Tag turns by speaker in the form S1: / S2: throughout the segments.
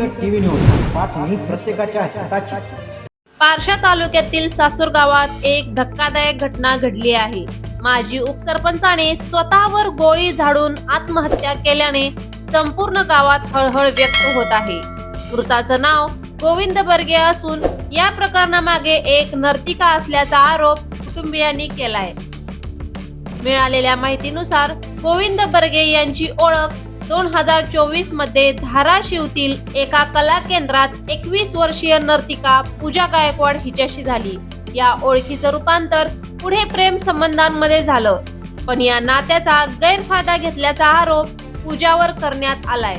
S1: जनहित TV news बातमी प्रत्येकाच्या हिताची.
S2: पारशा तालुक्यातील सासूर गावात एक धक्कादायक घटना घडली आहे. माजी उपसरपंचाने स्वतःवर गोळी झाडून आत्महत्या केल्याने संपूर्ण गावात हळहळ व्यक्त होत आहे. मृताचं नाव गोविंद बर्गे असून या प्रकरणामागे एक नर्तिका असल्याचा आरोप कुटुंबियांनी केलाय. मिळालेल्या माहितीनुसार गोविंद बर्गे यांची ओळख दोन हजार चोवीसमध्ये धाराशिवतील एका कला केंद्रात एकवीस वर्षीय नर्तिका पूजा गायकवाड हिच्याशी झाली. या ओळखीचं रूपांतर पुढे प्रेम संबंधांमध्ये झालं. पण या नात्याचा गैरफायदा घेतल्याचा आरोप पूजावर करण्यात आलाय.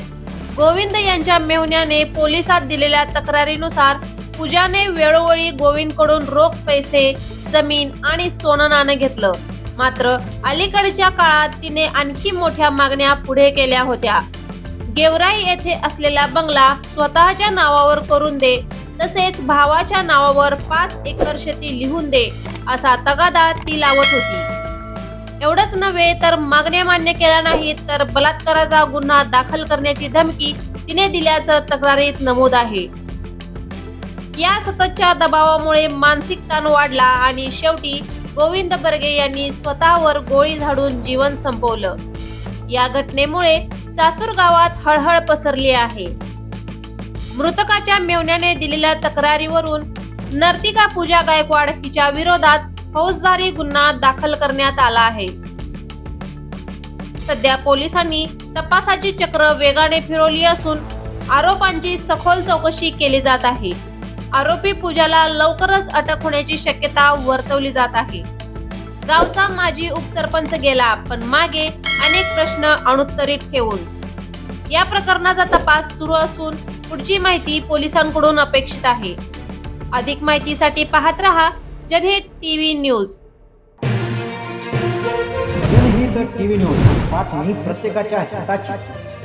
S2: गोविंद यांच्या मेहुण्याने पोलिसात दिलेल्या तक्रारीनुसार पूजाने वेळोवेळी गोविंदकडून रोख पैसे जमीन आणि सोनं नाणं घेतलं. मात्र अलीकडच्या काळात तिने आणखी मोठ्या मागण्या पुढे केल्या होत्या. गेवराई येथे असलेला बंगला स्वतःच्या नावावर करून दे तसेच भावाच्या नावावर पाच एकर शेती लिहून दे असा तगादा ती लावत होती. एवढंच नव्हे तर मागण्या मान्य केल्या नाहीत तर बलात्काराचा गुन्हा दाखल करण्याची धमकी तिने दिल्याचं तक्रारीत नमूद आहे. या सततच्या दबावामुळे मानसिक ताण वाढला आणि शेवटी गोविंद बर्गे यांनी स्वतःवर गोळी झाडून जीवन संपवलं. या घटनेमुळे सासूर गावात हळहळ पसरली आहे. मृतकाच्या मेवण्याने दिलेल्या तक्रारीवरून नर्तिका पूजा गायकवाड हिच्या विरोधात फौजदारी गुन्हा दाखल करण्यात आला आहे. सध्या पोलिसांनी तपासाची चक्र वेगाने फिरवली असून आरोपांची सखोल चौकशी केली जात आहे. आरोपी पूजाला लवकरच अटक होण्याची शक्यता वर्तवली जात आहे. गावचा माजी उपसरपंच गेला पण मागे अनेक प्रश्न अनुत्तरित ठेवून. या प्रकरणाचा तपास सुरू असून पुढची माहिती पोलिसांकडून अपेक्षित आहे. अधिक माहितीसाठी पाहत रहा Janhit TV news.
S1: Janhit TV news बातमी प्रत्येकाच्या हिताची.